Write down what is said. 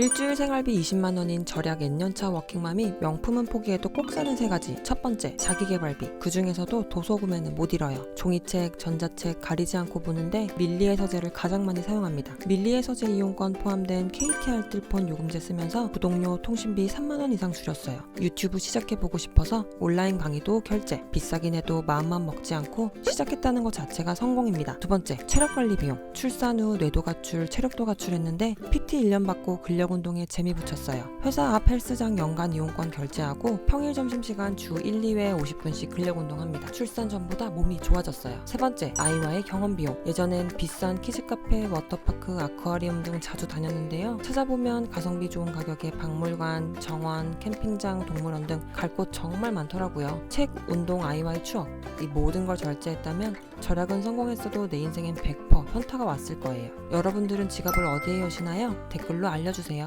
일주일 생활비 20만 원인 절약 N년차 워킹맘이 명품은 포기해도 꼭 사는 세 가지. 첫 번째, 자기 개발비. 그 중에서도 도서 구매는 못 잃어요. 종이책, 전자책 가리지 않고 보는데 밀리의 서재를 가장 많이 사용합니다. 밀리의 서재 이용권 포함된 KTR 뜰폰 요금제 쓰면서 구독료, 통신비 3만 원 이상 줄였어요. 유튜브 시작해 보고 싶어서 온라인 강의도 결제. 비싸긴 해도 마음만 먹지 않고 시작했다는 것 자체가 성공입니다. 두 번째, 체력 관리 비용. 출산 후 뇌도 가출, 체력도 가출했는데 PT 1년 받고 근력 운동에 재미 붙였어요. 회사 앞 헬스장 연간 이용권 결제하고 평일 점심시간 주 1, 2회 50분씩 근력 운동합니다. 출산 전보다 몸이 좋아졌어요. 세 번째, 아이와의 경험 비용. 예전엔 비싼 키즈 카페, 워터파크, 아쿠아리움 등 자주 다녔는데요. 찾아보면 가성비 좋은 가격에 박물관, 정원, 캠핑장, 동물원 등 갈 곳 정말 많더라고요. 책, 운동, 아이와의 추억. 이 모든 걸 절제했다면 절약은 성공했어도 내 인생엔 100% 현타가 왔을 거예요. 여러분들은 지갑을 어디에 여시나요? 댓글로 알려주세요.